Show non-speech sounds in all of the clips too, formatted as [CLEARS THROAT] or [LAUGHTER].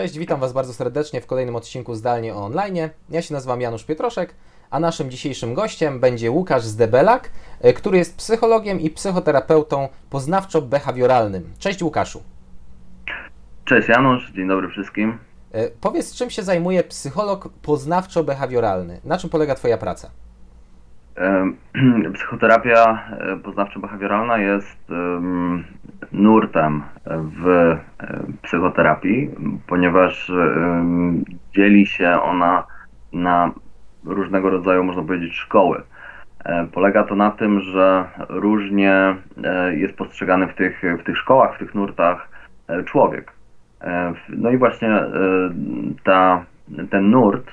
Cześć, witam Was bardzo serdecznie w kolejnym odcinku Zdalnie o Online. Ja się nazywam Janusz Pietroszek, a naszym dzisiejszym gościem będzie Łukasz Zdebelak, e, który jest psychologiem i psychoterapeutą poznawczo-behawioralnym. Cześć Łukaszu. Cześć Janusz, dzień dobry wszystkim. E, Powiedz, czym się zajmuje psycholog poznawczo-behawioralny? Na czym polega Twoja praca? [CLEARS THROAT] Psychoterapia e, poznawczo-behawioralna jest em, nurtem w e, psychoterapii, ponieważ dzieli się ona na różnego rodzaju, można powiedzieć, szkoły. E, Polega to na tym, że różnie jest postrzegany w tych, w tych szkołach, w tych nurtach człowiek. No i właśnie ta, ten nurt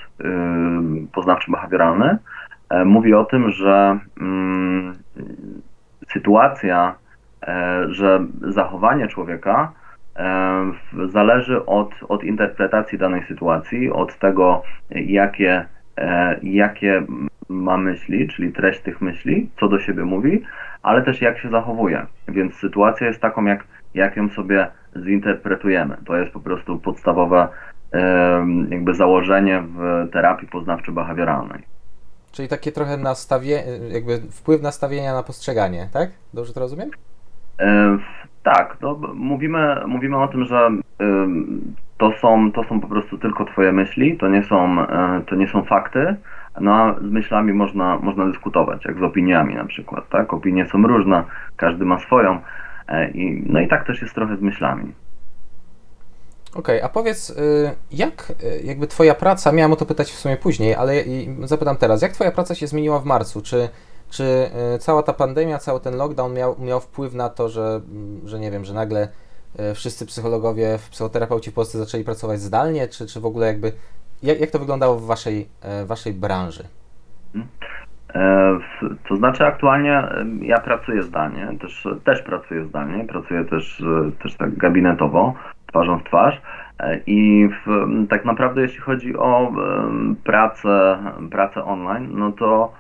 poznawczy-behawioralny mówi o tym, że mm, sytuacja, e, że zachowanie człowieka e, zależy od, od interpretacji danej sytuacji, od tego, jakie, e, jakie ma myśli, czyli treść tych myśli, co do siebie mówi, ale też jak się zachowuje. Więc sytuacja jest taką, jak, jak ją sobie zinterpretujemy. To jest po prostu podstawowe jakby założenie w terapii poznawczo-behawioralnej. Czyli takie trochę nastawie, jakby wpływ nastawienia na postrzeganie, tak? Dobrze to rozumiem? E, Tak, no, b- mówimy, mówimy o tym, że to są, to są po prostu tylko Twoje myśli, to nie są, e, to nie są fakty, no a z myślami można, można dyskutować, jak z opiniami na przykład, tak? Opinie są różne, każdy ma swoją, i, no i tak też jest trochę z myślami. Okej, a powiedz, y, jak y, jakby Twoja praca, miałem o to pytać w sumie później, ale zapytam teraz, jak Twoja praca się zmieniła w marcu? Czy, czy y, cała ta pandemia, cały ten lockdown miał, miał wpływ na to, że, mm, że nie wiem, że nagle wszyscy psychologowie, psychoterapeuci w Polsce zaczęli pracować zdalnie, czy, czy w ogóle jakby, jak, jak to wyglądało w Waszej, e, waszej branży? E, w- To znaczy aktualnie e, ja pracuję zdalnie, też, też pracuję zdalnie, pracuję też, e, też tak gabinetowo, twarzą w twarz E, i w, tak naprawdę jeśli chodzi o pracę, pracę online, no to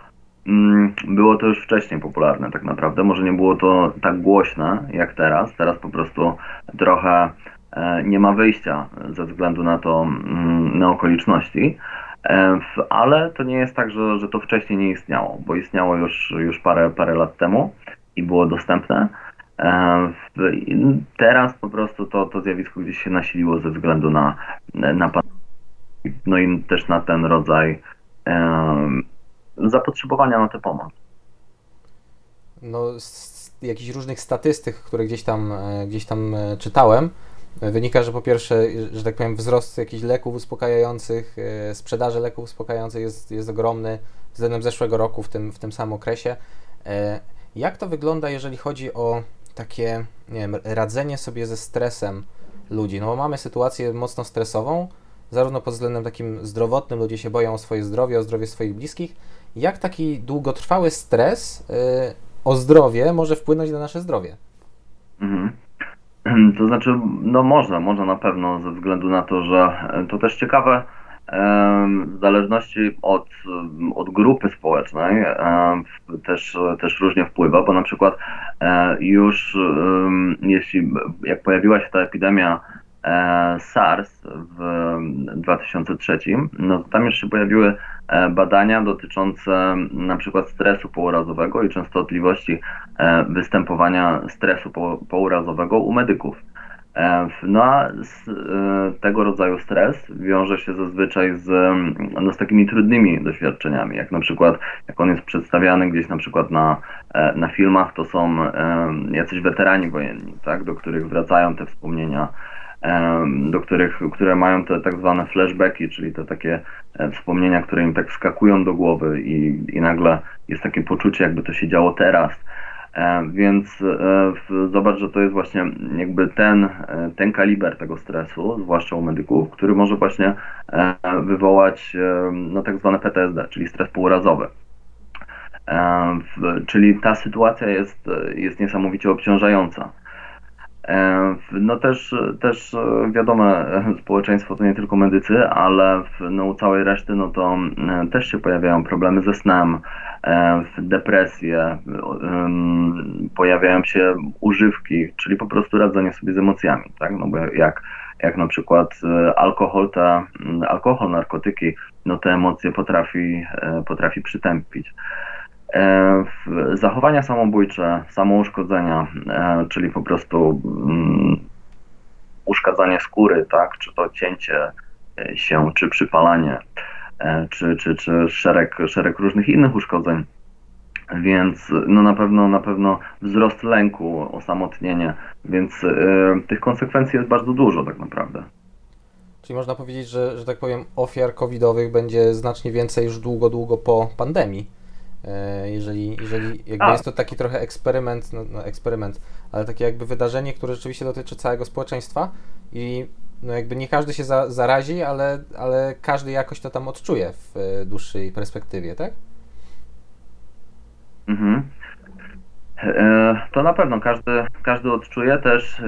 było to już wcześniej popularne tak naprawdę, może nie było to tak głośne jak teraz, teraz po prostu trochę e, nie ma wyjścia ze względu na to, na okoliczności. E, Ale to nie jest tak, że, że to wcześniej nie istniało, bo istniało już, już parę, parę lat temu i było dostępne. Teraz po prostu to, to zjawisko gdzieś się nasiliło ze względu na, na no i też na ten rodzaj zapotrzebowania na tę pomoc. No, z jakichś różnych statystyk, które gdzieś tam, e, gdzieś tam e, czytałem, e, wynika, że po pierwsze, że tak powiem, wzrost jakichś leków uspokajających, sprzedaży leków uspokajających jest, jest ogromny względem zeszłego roku w tym, w tym samym okresie. Jak to wygląda, jeżeli chodzi o takie, nie wiem, radzenie sobie ze stresem ludzi? No mamy sytuację mocno stresową, zarówno pod względem takim zdrowotnym, ludzie się boją o swoje zdrowie, o zdrowie swoich bliskich. Jak taki długotrwały stres y, o zdrowie może wpłynąć na nasze zdrowie? Mhm. To znaczy, no można, można na pewno, ze względu na to, że to też ciekawe, w zależności od, od grupy społecznej też, też różnie wpływa, bo na przykład e, już jeśli, jak pojawiła się ta epidemia e, SARS w 2003, no to tam już się pojawiły e, badania dotyczące na przykład stresu pourazowego i częstotliwości występowania stresu po, pourazowego u medyków. E, No a z, e, tego rodzaju stres wiąże się zazwyczaj z, mm, no, z takimi trudnymi doświadczeniami, jak na przykład jak on jest przedstawiany gdzieś na przykład na, e, na filmach, to są jacyś weterani wojenni, tak, do których wracają te wspomnienia, do których, które mają te tak zwane flashbacki, czyli te takie wspomnienia, które im tak wskakują do głowy i, i nagle jest takie poczucie, jakby to się działo teraz. E, Więc e, zobacz, że to jest właśnie jakby ten, e, ten kaliber tego stresu, zwłaszcza u medyków, który może właśnie wywołać no, tak zwane PTSD, czyli stres półrazowy. Czyli ta sytuacja jest, jest niesamowicie obciążająca. E, No też, też e, wiadomo, [LAUGHS] społeczeństwo to nie tylko medycy, ale w, no, u całej reszty no to e, też się pojawiają problemy ze snem, e, depresje, em, pojawiają się używki, czyli po prostu radzenie sobie z emocjami, tak? No bo jak, jak na przykład alkohol, te, mm, alkohol, narkotyki, no te emocje potrafi, potrafi przytępić. E, Zachowania samobójcze, samouszkodzenia, e, czyli po prostu mm, uszkadzanie skóry, tak, czy to cięcie e, się, czy przypalanie, czy, czy, czy szereg, szereg różnych innych uszkodzeń. Więc no na pewno, na pewno wzrost lęku, osamotnienie, więc e, tych konsekwencji jest bardzo dużo tak naprawdę. Czyli można powiedzieć, że, że tak powiem, ofiar covidowych będzie znacznie więcej już długo, długo po pandemii. E, Jeżeli, jeżeli jakby A. jest to taki trochę eksperyment, no, no eksperyment, ale takie jakby wydarzenie, które rzeczywiście dotyczy całego społeczeństwa i no jakby nie każdy się za, zarazi, ale, ale każdy jakoś to tam odczuje w e, dłuższej perspektywie, tak? Mhm. E, To na pewno każdy, każdy odczuje też,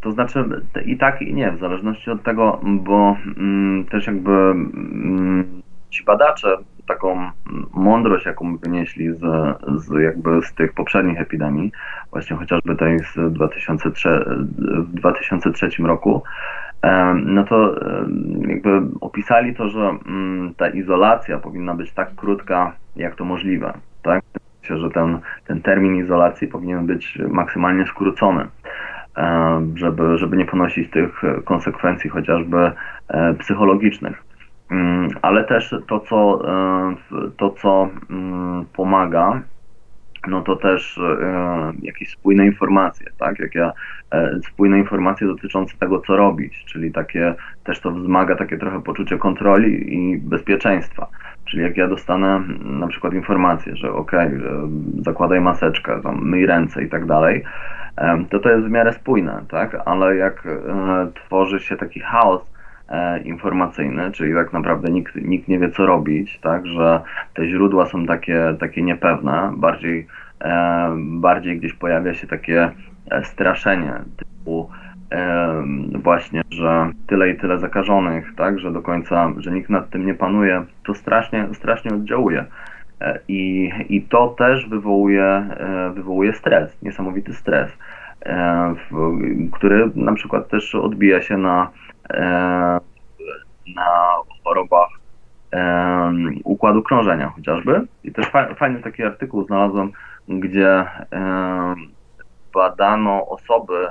to znaczy i tak i nie, w zależności od tego, bo mm, też jakby mm, ci badacze taką mądrość, jaką wynieśli z, z jakby z tych poprzednich epidemii, właśnie chociażby tej z 2003, w 2003 roku, no to jakby opisali to, że mm, ta izolacja powinna być tak krótka, jak to możliwe, tak? Myślę, że ten, ten termin izolacji powinien być maksymalnie skrócony, żeby, żeby nie ponosić tych konsekwencji chociażby e, psychologicznych. Mm, Ale też to, co, e, to, co mm, pomaga, no to też e, jakieś spójne informacje, tak? Jak ja, e, spójne informacje dotyczące tego, co robić, czyli takie, też to wzmaga takie trochę poczucie kontroli i bezpieczeństwa. Czyli jak ja dostanę mm, na przykład informację, że że zakładaj maseczkę, tam myj ręce i tak dalej, to to jest w miarę spójne, tak? Ale jak tworzy się taki chaos informacyjny, czyli tak naprawdę nikt, nikt nie wie, co robić, tak? Że te źródła są takie, takie niepewne, bardziej, e, bardziej gdzieś pojawia się takie e, straszenie typu właśnie, że tyle i tyle zakażonych, tak, że do końca, że nikt nad tym nie panuje, to strasznie, strasznie oddziałuje. E, I, I to też wywołuje, e, wywołuje stres, niesamowity stres, e, który na przykład też odbija się na, e, na chorobach em, układu krążenia chociażby. I też fa- fajny taki artykuł znalazłem, gdzie badano osoby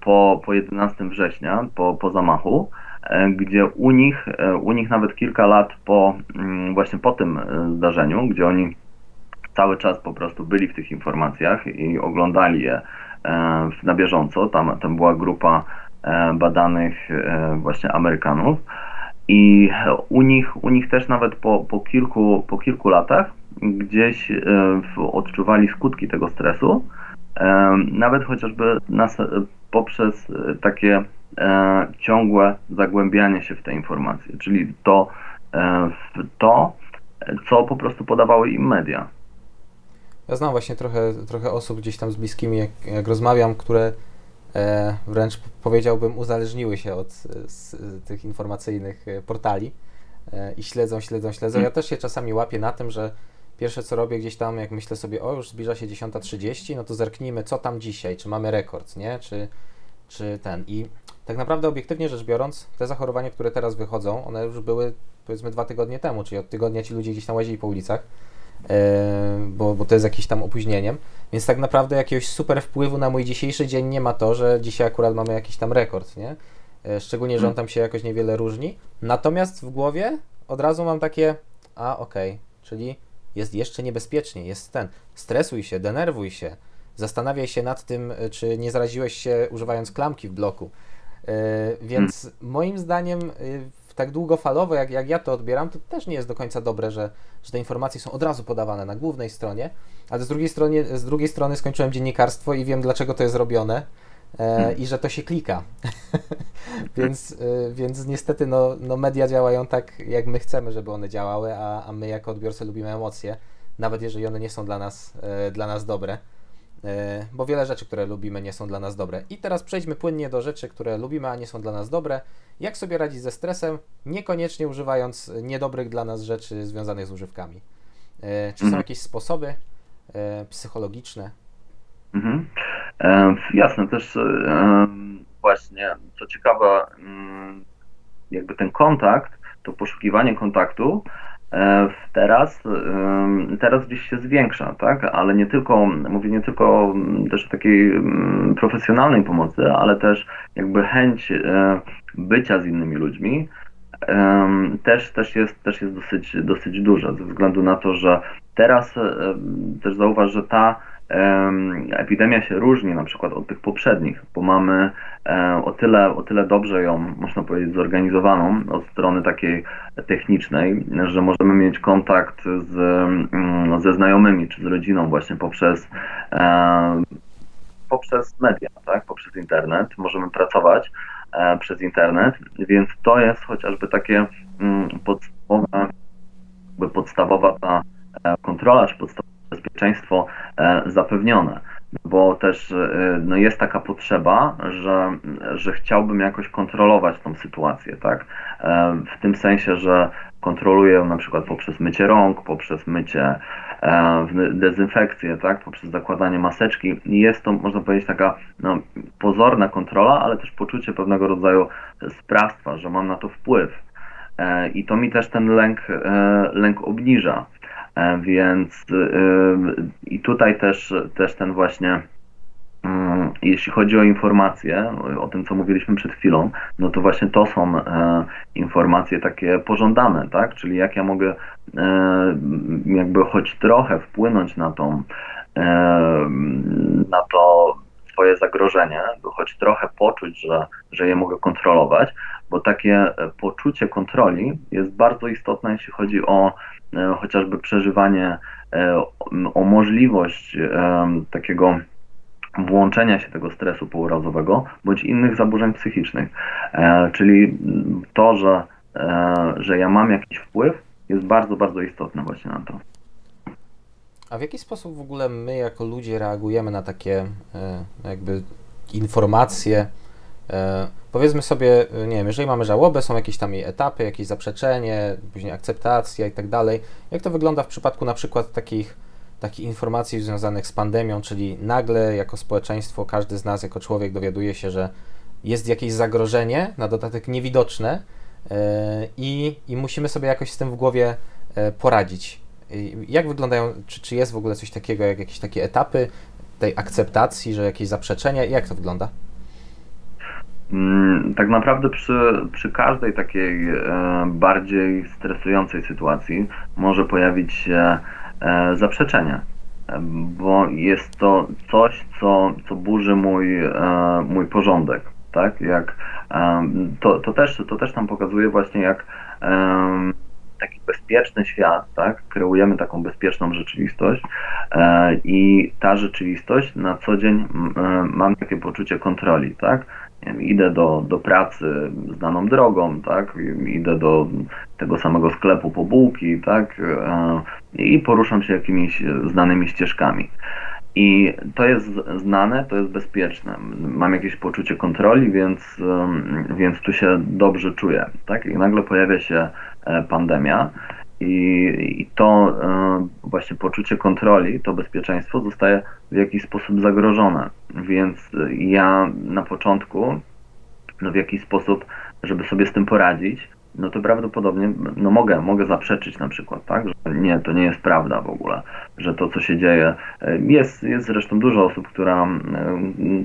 po, po 11 września, po, po zamachu, e, gdzie u nich, e, u nich nawet kilka lat po mm, właśnie po tym e, zdarzeniu, gdzie oni cały czas po prostu byli w tych informacjach i oglądali je e, na bieżąco. Tam, tam była grupa e, badanych e, właśnie Amerykanów. I u nich, u nich też nawet po, po, kilku, po kilku latach gdzieś odczuwali skutki tego stresu, nawet chociażby nas, poprzez takie ciągłe zagłębianie się w te informacje, czyli to, to, co po prostu podawały im media. Ja znam właśnie trochę, trochę osób gdzieś tam z bliskimi, jak, jak rozmawiam, które e, wręcz powiedziałbym uzależniły się od e, z, tych informacyjnych e, portali e, i śledzą, śledzą, śledzą. Ja też się czasami łapię na tym, że pierwsze co robię gdzieś tam, jak myślę sobie, o już zbliża się 10.30, no to zerknijmy co tam dzisiaj, czy mamy rekord, nie? Czy, czy ten. I tak naprawdę obiektywnie rzecz biorąc, te zachorowania, które teraz wychodzą, one już były powiedzmy dwa tygodnie temu, czyli od tygodnia ci ludzie gdzieś tam łazili po ulicach e, bo, bo to jest jakimś tam opóźnieniem. Więc tak naprawdę jakiegoś super wpływu na mój dzisiejszy dzień nie ma to, że dzisiaj akurat mamy jakiś tam rekord, nie? E, Szczególnie, że on tam się jakoś niewiele różni. Natomiast w głowie od razu mam takie, a okej, czyli jest jeszcze niebezpiecznie, jest ten, stresuj się, denerwuj się, zastanawiaj się nad tym, e, czy nie zaraziłeś się używając klamki w bloku. E, Więc moim zdaniem tak długofalowo, jak, jak ja to odbieram, to też nie jest do końca dobre, że, że te informacje są od razu podawane na głównej stronie, ale z drugiej strony, z drugiej strony skończyłem dziennikarstwo i wiem, dlaczego to jest robione e, i że to się klika. [LAUGHS] więc, e, więc niestety no, no media działają tak, jak my chcemy, żeby one działały, a, a my jako odbiorcy lubimy emocje, nawet jeżeli one nie są dla nas, e, dla nas dobre. E, Bo wiele rzeczy, które lubimy, nie są dla nas dobre. I teraz przejdźmy płynnie do rzeczy, które lubimy, a nie są dla nas dobre. Jak sobie radzić ze stresem, niekoniecznie używając niedobrych dla nas rzeczy związanych z używkami? E, Czy są Mhm. jakieś sposoby e, psychologiczne? Mhm. E, jasne, też e, właśnie, co ciekawe, mm, jakby ten kontakt, to poszukiwanie kontaktu teraz, e, teraz gdzieś się zwiększa, tak? Ale nie tylko, mówię nie tylko też o takiej profesjonalnej pomocy, ale też jakby chęć e, bycia z innymi ludźmi też, też jest, też jest dosyć, dosyć duża, ze względu na to, że teraz em, też zauważ, że ta epidemia się różni na przykład od tych poprzednich, bo mamy e, o tyle, o tyle dobrze ją, można powiedzieć, zorganizowaną od strony takiej technicznej, że możemy mieć kontakt z, mm, ze znajomymi czy z rodziną właśnie poprzez e, poprzez media, tak? poprzez internet, możemy pracować e, przez internet, więc to jest chociażby takie mm, podstawowe, podstawowa ta kontrola, czy podstawowe bezpieczeństwo e, zapewnione. Bo też e, no jest taka potrzeba, że, że chciałbym jakoś kontrolować tą sytuację, tak? E, W tym sensie, że kontroluję na przykład poprzez mycie rąk, poprzez mycie, dezynfekcję, tak? Poprzez zakładanie maseczki. Jest to, można powiedzieć, taka no, pozorna kontrola, ale też poczucie pewnego rodzaju sprawstwa, że mam na to wpływ. I to mi też ten lęk, lęk obniża. E, Więc e, i tutaj też, też ten właśnie, mm, jeśli chodzi o informacje, o- tym co mówiliśmy przed chwilą, no to właśnie to są e, informacje takie pożądane, tak? Czyli jak ja mogę e, jakby choć trochę wpłynąć na tą, na to swoje zagrożenie, by choć trochę poczuć, że, że je mogę kontrolować, bo takie e, poczucie kontroli jest bardzo istotne, jeśli chodzi o e, chociażby przeżywanie, e, o, możliwość takiego włączenia się tego stresu pourazowego bądź innych zaburzeń psychicznych. Czyli to, że, że ja mam jakiś wpływ, jest bardzo, bardzo istotne właśnie na to. A w jaki sposób w ogóle my jako ludzie reagujemy na takie e, jakby informacje? E, Powiedzmy sobie, e, nie wiem, jeżeli mamy żałobę, są jakieś tam jej etapy, jakieś zaprzeczenie, później akceptacja i tak dalej. Jak to wygląda w przypadku na przykład takich, takich informacji związanych z pandemią, czyli nagle jako społeczeństwo, każdy z nas jako człowiek dowiaduje się, że jest jakieś zagrożenie, na dodatek niewidoczne i, i musimy sobie jakoś z tym w głowie poradzić. Jak wyglądają, czy, czy jest w ogóle coś takiego, jak jakieś takie etapy tej akceptacji, że jakieś zaprzeczenia? Jak to wygląda? Mm, Tak naprawdę przy, przy każdej takiej e, bardziej stresującej sytuacji może pojawić się e, zaprzeczenie, bo jest to coś, co, co burzy mój, e, mój porządek, tak? Jak, to, to, też, to też nam pokazuje właśnie, jak taki bezpieczny świat, tak? Kreujemy taką bezpieczną rzeczywistość e, i ta rzeczywistość na co dzień e, mam takie poczucie kontroli, tak? idę do, do pracy znaną drogą, tak, idę do tego samego sklepu po bułki, tak, e, i poruszam się jakimiś znanymi ścieżkami. I to jest znane, to jest bezpieczne. Mam jakieś poczucie kontroli, więc, więc tu się dobrze czuję, tak, i nagle pojawia się pandemia. I, I to e, właśnie poczucie kontroli, to bezpieczeństwo zostaje w jakiś sposób zagrożone. Więc e, ja na początku, no w jakiś sposób, żeby sobie z tym poradzić, no to prawdopodobnie no mogę, mogę zaprzeczyć na przykład, tak, że nie, to nie jest prawda w ogóle, że to co się dzieje, e, jest, jest zresztą dużo osób, która, e,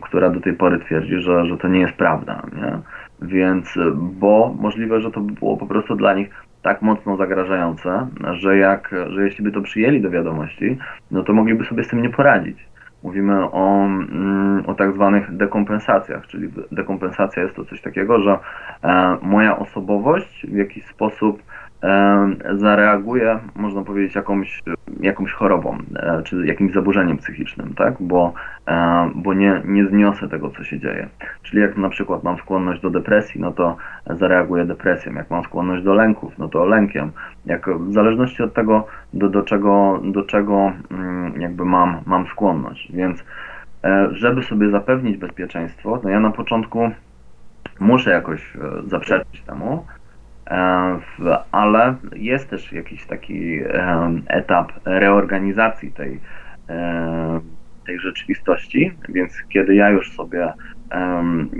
która do tej pory twierdzi, że, że to nie jest prawda, nie? Więc, e, bo możliwe, że to by było po prostu dla nich tak mocno zagrażające, że jak, że jeśli by to przyjęli do wiadomości, no to mogliby sobie z tym nie poradzić. Mówimy o, mm, o tak zwanych dekompensacjach, czyli dekompensacja jest to coś takiego, że e, moja osobowość w jakiś sposób zareaguje, można powiedzieć, jakąś, jakąś chorobą, e, czy jakimś zaburzeniem psychicznym, tak? Bo, e, bo nie, nie zniosę tego, co się dzieje. Czyli jak na przykład mam skłonność do depresji, no to zareaguję depresją. Jak mam skłonność do lęków, no to lękiem. Jak, w zależności od tego, do, do czego, do czego mm, jakby mam, mam skłonność. Więc e, żeby sobie zapewnić bezpieczeństwo, no ja na początku muszę jakoś zaprzeczyć temu, ale jest też jakiś taki e, etap reorganizacji tej, e, tej rzeczywistości, więc kiedy ja już sobie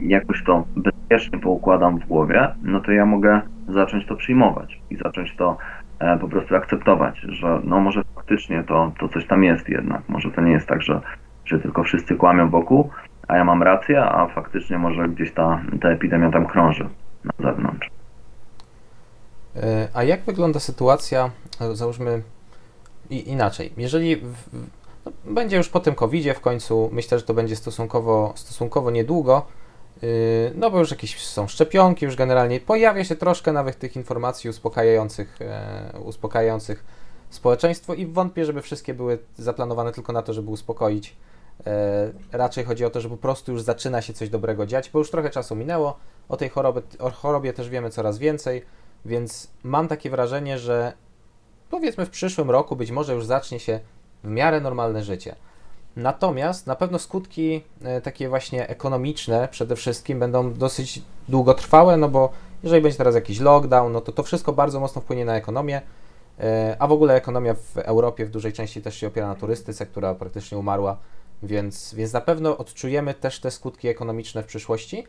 jakoś to bezpiecznie poukładam w głowie, no to ja mogę zacząć to przyjmować i zacząć to e, po prostu akceptować, że no może faktycznie to, to coś tam jest jednak, może to nie jest tak, że, że tylko wszyscy kłamią wokół, a ja mam rację, a faktycznie może gdzieś ta, ta epidemia tam krąży na zewnątrz. E, A jak wygląda sytuacja, e, załóżmy inaczej, jeżeli w, no, będzie już po tym COVID-zie w końcu, myślę, że to będzie stosunkowo, stosunkowo niedługo, yy, no bo już jakieś są szczepionki, już generalnie pojawia się troszkę nawet tych informacji uspokajających, e, uspokajających społeczeństwo i wątpię, żeby wszystkie były zaplanowane tylko na to, żeby uspokoić. Raczej chodzi o to, że po prostu już zaczyna się coś dobrego dziać, bo już trochę czasu minęło, o tej chorobie, o chorobie też wiemy coraz więcej, więc mam takie wrażenie, że powiedzmy w przyszłym roku być może już zacznie się w miarę normalne życie. Natomiast na pewno skutki e, takie właśnie ekonomiczne przede wszystkim będą dosyć długotrwałe, no bo jeżeli będzie teraz jakiś lockdown, no to to wszystko bardzo mocno wpłynie na ekonomię, e, a w ogóle ekonomia w Europie w dużej części też się opiera na turystyce, która praktycznie umarła, więc, więc na pewno odczujemy też te skutki ekonomiczne w przyszłości.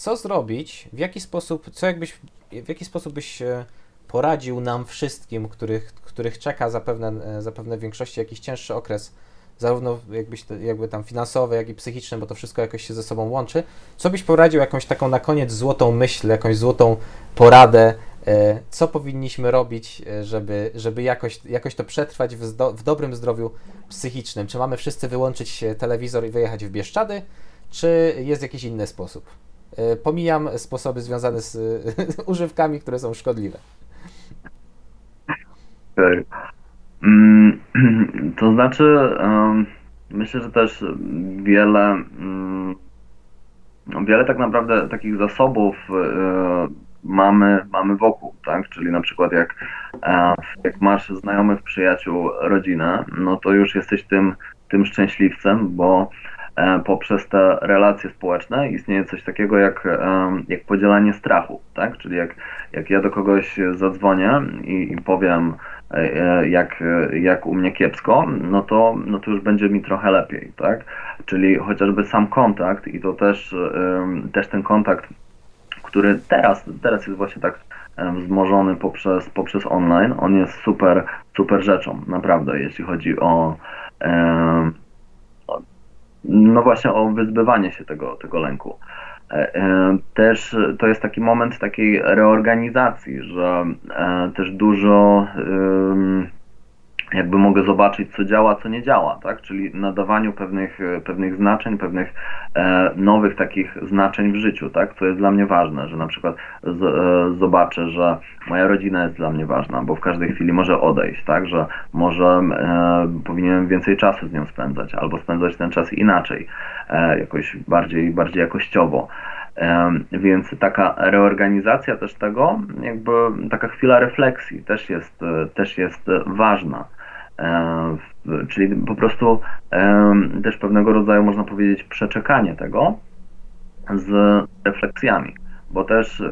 Co zrobić? W jaki sposób, co jakbyś, w jaki sposób byś e, poradził nam wszystkim, których, których czeka zapewne, e, zapewne w większości jakiś cięższy okres, zarówno jakbyś jakby tam finansowy, jak i psychiczny, bo to wszystko jakoś się ze sobą łączy. Co byś poradził jakąś taką na koniec złotą myśl, jakąś złotą poradę, e, co powinniśmy robić, żeby, żeby jakoś, jakoś to przetrwać w, zdo, w dobrym zdrowiu psychicznym? Czy mamy wszyscy wyłączyć telewizor i wyjechać w Bieszczady, czy jest jakiś inny sposób? E, Pomijam sposoby związane z [LAUGHS] używkami, które są szkodliwe. Okej. Mm, [CLEARS THROAT] To znaczy, myślę, że też wiele, mm, wiele tak naprawdę takich zasobów e, mamy, mamy wokół, tak? Czyli na przykład jak, e, jak masz znajomych, przyjaciół, rodzinę, no to już jesteś tym, tym szczęśliwcem, bo poprzez te relacje społeczne istnieje coś takiego jak, em, jak podzielanie strachu, tak? Czyli jak, jak ja do kogoś zadzwonię i, i powiem, e, jak, jak u mnie kiepsko, no to, no to już będzie mi trochę lepiej, tak? Czyli chociażby sam kontakt i to też, też ten kontakt, który teraz, teraz jest właśnie tak wzmożony poprzez, poprzez online, on jest super, super rzeczą, naprawdę, jeśli chodzi o no właśnie o wyzbywanie się tego, tego lęku. E, e, Też to jest taki moment takiej reorganizacji, że e, też dużo jakby mogę zobaczyć, co działa, co nie działa, tak? Czyli nadawaniu pewnych, e, pewnych znaczeń, pewnych e, nowych takich znaczeń w życiu, tak? Co jest dla mnie ważne, że na przykład z, e, zobaczę, że moja rodzina jest dla mnie ważna, bo w każdej chwili może odejść, tak? Że może e, powinienem więcej czasu z nią spędzać, albo spędzać ten czas inaczej, e, jakoś bardziej, bardziej jakościowo. Em, Więc taka reorganizacja też tego, jakby taka chwila refleksji też jest, e, też jest e, ważna. E, Czyli po prostu też pewnego rodzaju, można powiedzieć, przeczekanie tego z refleksjami, bo też,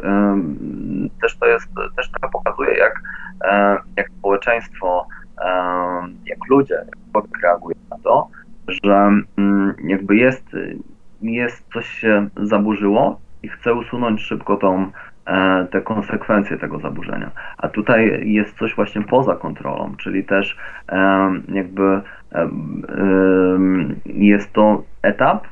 też to jest, też trochę pokazuje, jak, e, jak społeczeństwo, jak ludzie, jak reaguje na to, że mm, jakby jest, jest coś się zaburzyło i chce usunąć szybko tą, te konsekwencje tego zaburzenia. A tutaj jest coś właśnie poza kontrolą, czyli też jakby jest to etap,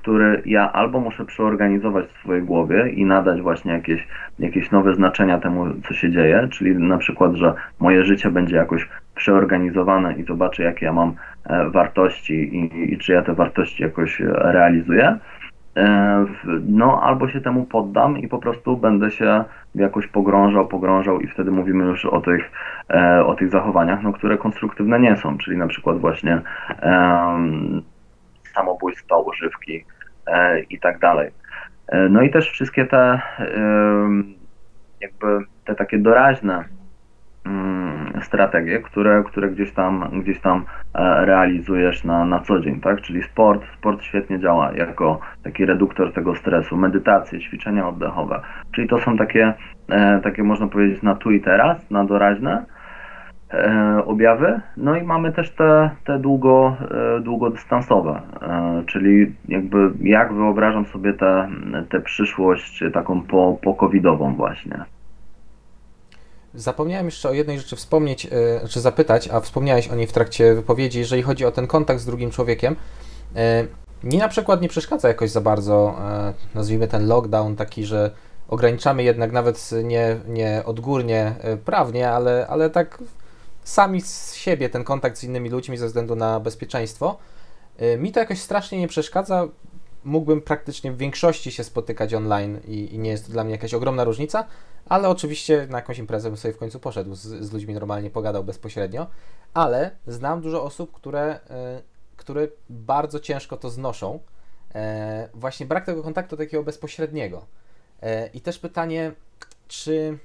który ja albo muszę przeorganizować w swojej głowie i nadać właśnie jakieś, jakieś nowe znaczenia temu, co się dzieje, czyli na przykład, że moje życie będzie jakoś przeorganizowane i zobaczę, jakie ja mam e, wartości i, i czy ja te wartości jakoś e, realizuję. E, No, albo się temu poddam i po prostu będę się jakoś pogrążał, pogrążał i wtedy mówimy już o tych, e, o tych zachowaniach, no, które konstruktywne nie są, czyli na przykład właśnie em, samobójstwa, używki e, i tak dalej. E, No i też wszystkie te jakby te takie doraźne strategie, które, które gdzieś tam, gdzieś tam e, realizujesz na, na co dzień, tak? Czyli sport, sport świetnie działa jako taki reduktor tego stresu, medytacje, ćwiczenia oddechowe, czyli to są takie, e, takie można powiedzieć na tu i teraz, na doraźne, e, objawy, no i mamy też te, te długo, długodystansowe, czyli jakby jak wyobrażam sobie tę te, te przyszłość taką po, po covidową właśnie. Zapomniałem jeszcze o jednej rzeczy wspomnieć, e, czy zapytać, a wspomniałeś o niej w trakcie wypowiedzi, jeżeli chodzi o ten kontakt z drugim człowiekiem. E, mi na przykład nie przeszkadza jakoś za bardzo, e, nazwijmy ten lockdown taki, że ograniczamy jednak nawet nie, nie odgórnie prawnie, ale, ale tak sami z siebie ten kontakt z innymi ludźmi ze względu na bezpieczeństwo. Mi to jakoś strasznie nie przeszkadza. Mógłbym praktycznie w większości się spotykać online i, i nie jest to dla mnie jakaś ogromna różnica, ale oczywiście na jakąś imprezę bym sobie w końcu poszedł, z, z ludźmi normalnie pogadał bezpośrednio, ale znam dużo osób, które, e, które bardzo ciężko to znoszą. E, właśnie brak tego kontaktu takiego bezpośredniego. E, I też pytanie, czy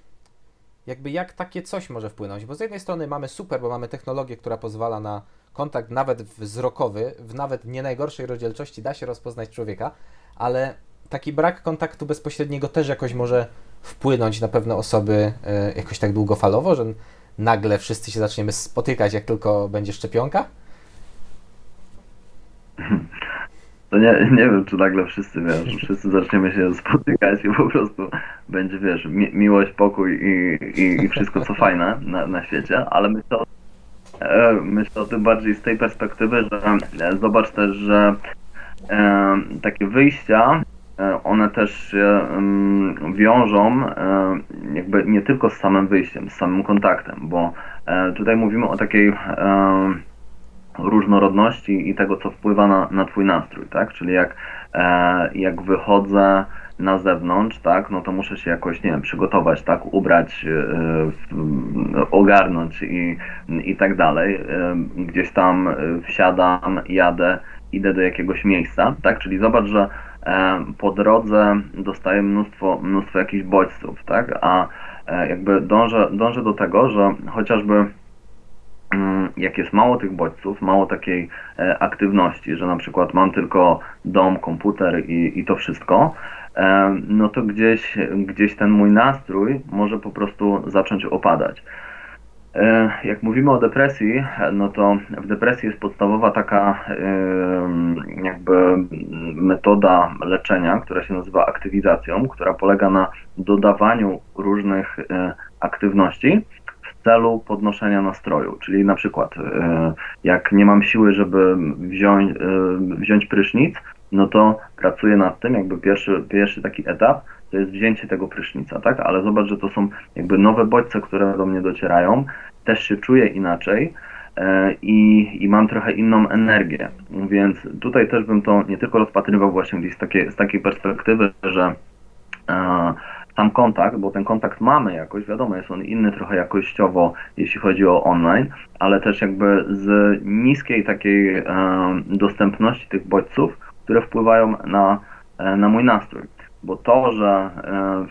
jakby jak takie coś może wpłynąć? Bo z jednej strony mamy super, bo mamy technologię, która pozwala na kontakt nawet wzrokowy, w nawet nie najgorszej rozdzielczości da się rozpoznać człowieka, ale taki brak kontaktu bezpośredniego też jakoś może wpłynąć na pewne osoby e, jakoś tak długofalowo, że nagle wszyscy się zaczniemy spotykać, jak tylko będzie szczepionka? To nie, nie wiem, czy nagle wszyscy, wiesz, wszyscy zaczniemy się spotykać i po prostu będzie, wiesz, mi, miłość, pokój i, i, i wszystko, co fajne na, na świecie, ale myślę, e, myślę o tym bardziej z tej perspektywy, że e, zobacz też, że e, takie wyjścia one też się wiążą e, jakby nie tylko z samym wyjściem, z samym kontaktem, bo e, tutaj mówimy o takiej różnorodności i tego, co wpływa na, na Twój nastrój, tak? Czyli jak, jak wychodzę na zewnątrz, tak, no to muszę się jakoś, nie wiem, przygotować, tak, ubrać, ogarnąć i, i tak dalej. Gdzieś tam wsiadam, jadę, idę do jakiegoś miejsca, tak, czyli zobacz, że E, po drodze dostaję mnóstwo, mnóstwo jakichś bodźców, tak? A e, jakby dążę, dążę do tego, że chociażby mm, jak jest mało tych bodźców, mało takiej e, aktywności, że na przykład mam tylko dom, komputer i, i to wszystko, no to gdzieś, gdzieś ten mój nastrój może po prostu zacząć opadać. E, jak mówimy o depresji, no to w depresji jest podstawowa taka e, jakby metoda leczenia, która się nazywa aktywizacją, która polega na dodawaniu różnych e, aktywności w celu podnoszenia nastroju. Czyli na przykład jak nie mam siły, żeby wziąć, wziąć prysznic, no to pracuję nad tym, jakby pierwszy, pierwszy taki etap to jest wzięcie tego prysznica, tak? Ale zobacz, że to są jakby nowe bodźce, które do mnie docierają, też się czuję inaczej e, i, i mam trochę inną energię. Więc tutaj też bym to nie tylko rozpatrywał właśnie gdzieś z takiej, z takiej perspektywy, że e, sam kontakt, bo ten kontakt mamy jakoś, wiadomo, jest on inny trochę jakościowo, jeśli chodzi o online, ale też jakby z niskiej takiej e, dostępności tych bodźców, które wpływają na, e, na mój nastrój bo to, że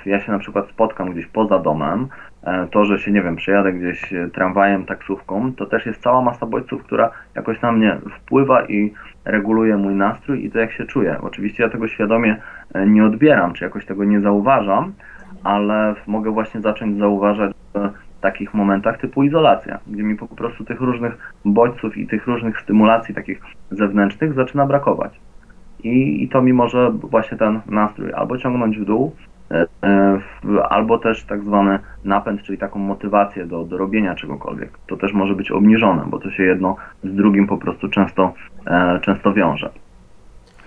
e, ja się na przykład spotkam gdzieś poza domem, e, to, że się, nie wiem, przejadę gdzieś e, tramwajem, taksówką, to też jest cała masa bodźców, która jakoś na mnie wpływa i reguluje mój nastrój i to, jak się czuję. Oczywiście ja tego świadomie nie odbieram, czy jakoś tego nie zauważam, ale mogę właśnie zacząć zauważać w takich momentach typu izolacja, gdzie mi po prostu tych różnych bodźców i tych różnych stymulacji takich zewnętrznych zaczyna brakować i, i to mi może właśnie ten nastrój albo ciągnąć w dół, e, e, albo też tak zwany napęd, czyli taką motywację do, do robienia czegokolwiek. To też może być obniżone, bo to się jedno z drugim po prostu często, e, często wiąże.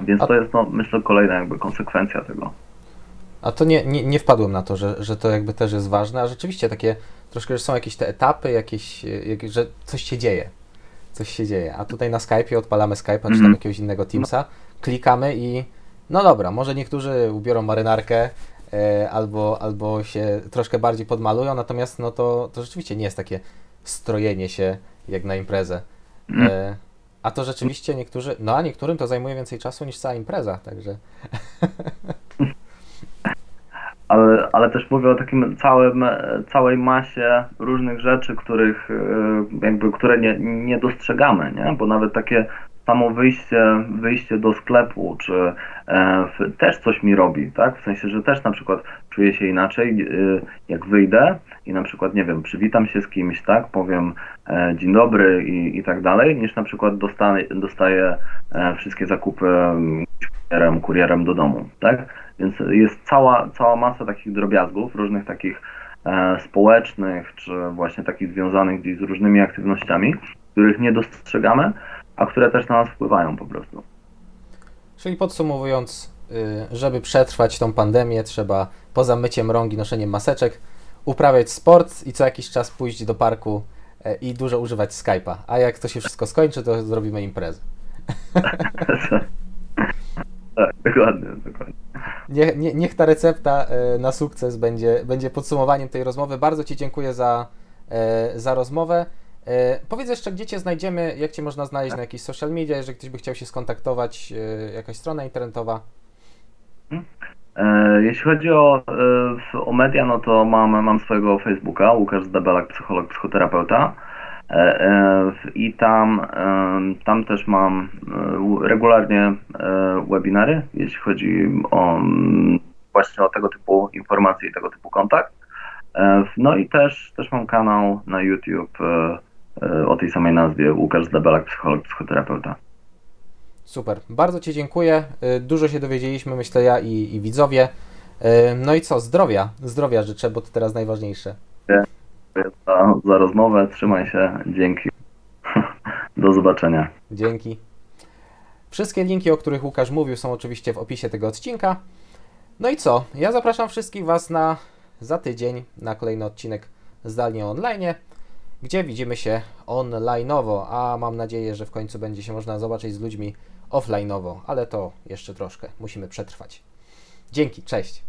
Więc to jest, no, myślę, kolejna jakby konsekwencja tego. A to nie, nie, nie wpadłem na to, że, że to jakby też jest ważne, a rzeczywiście takie troszkę, że są jakieś te etapy, jakieś, że coś się dzieje. Coś się dzieje. A tutaj na Skype'ie odpalamy Skype'a, czy tam mhm. jakiegoś innego Teamsa, klikamy i no dobra, może niektórzy ubiorą marynarkę e, albo, albo się troszkę bardziej podmalują, natomiast no to, to rzeczywiście nie jest takie strojenie się jak na imprezę. E, a to rzeczywiście niektórzy, no a niektórym to zajmuje więcej czasu niż cała impreza, także. [LAUGHS] Ale, ale też mówię o takim całym, całej masie różnych rzeczy, których e, jakby, które nie, nie dostrzegamy, nie? Bo nawet takie samo wyjście, wyjście do sklepu, czy e, też coś mi robi, tak? W sensie, że też na przykład czuję się inaczej, y, jak wyjdę i na przykład, nie wiem, przywitam się z kimś, tak? Powiem e, dzień dobry i, i tak dalej, niż na przykład dostanę, dostaję e, wszystkie zakupy mm, kurierem, kurierem do domu, tak? Więc jest cała, cała masa takich drobiazgów, różnych takich e, społecznych, czy właśnie takich związanych gdzieś z różnymi aktywnościami, których nie dostrzegamy, a które też na nas wpływają po prostu. Czyli podsumowując, y, żeby przetrwać tą pandemię, trzeba poza myciem rąk i noszeniem maseczek uprawiać sport i co jakiś czas pójść do parku e, i dużo używać Skype'a. A jak to się wszystko skończy, to zrobimy imprezę. [LAUGHS] tak, dokładnie, dokładnie. Nie, nie, niech ta recepta e, na sukces będzie, będzie podsumowaniem tej rozmowy. Bardzo Ci dziękuję za, e, za rozmowę. E, Powiedz jeszcze, gdzie Cię znajdziemy, jak Cię można znaleźć na jakichś social media, jeżeli ktoś by chciał się skontaktować, e, jakaś strona internetowa. E, Jeśli chodzi o, e, o media, no to mam, mam swojego Facebooka, Łukasz Zdebelak, psycholog, psychoterapeuta. E, e, I tam, tam też mam e, regularnie e, webinary, jeśli chodzi o mm, właśnie o tego typu informacje i tego typu kontakt. E, No i też, też mam kanał na YouTube e, o tej samej nazwie, Łukasz Zdebelak, psycholog, psychoterapeuta. Super, bardzo Ci dziękuję. Y, Dużo się dowiedzieliśmy, myślę ja i, i widzowie. Y, No i co, zdrowia, zdrowia życzę, bo to teraz najważniejsze. Dziękuję za, za rozmowę, trzymaj się, dzięki. [LAUGHS] Do zobaczenia. Dzięki. Wszystkie linki, o których Łukasz mówił, są oczywiście w opisie tego odcinka. No i co? Ja zapraszam wszystkich Was na za tydzień na kolejny odcinek zdalnie online, gdzie widzimy się online'owo, a mam nadzieję, że w końcu będzie się można zobaczyć z ludźmi offline'owo, ale to jeszcze troszkę, musimy przetrwać. Dzięki, cześć!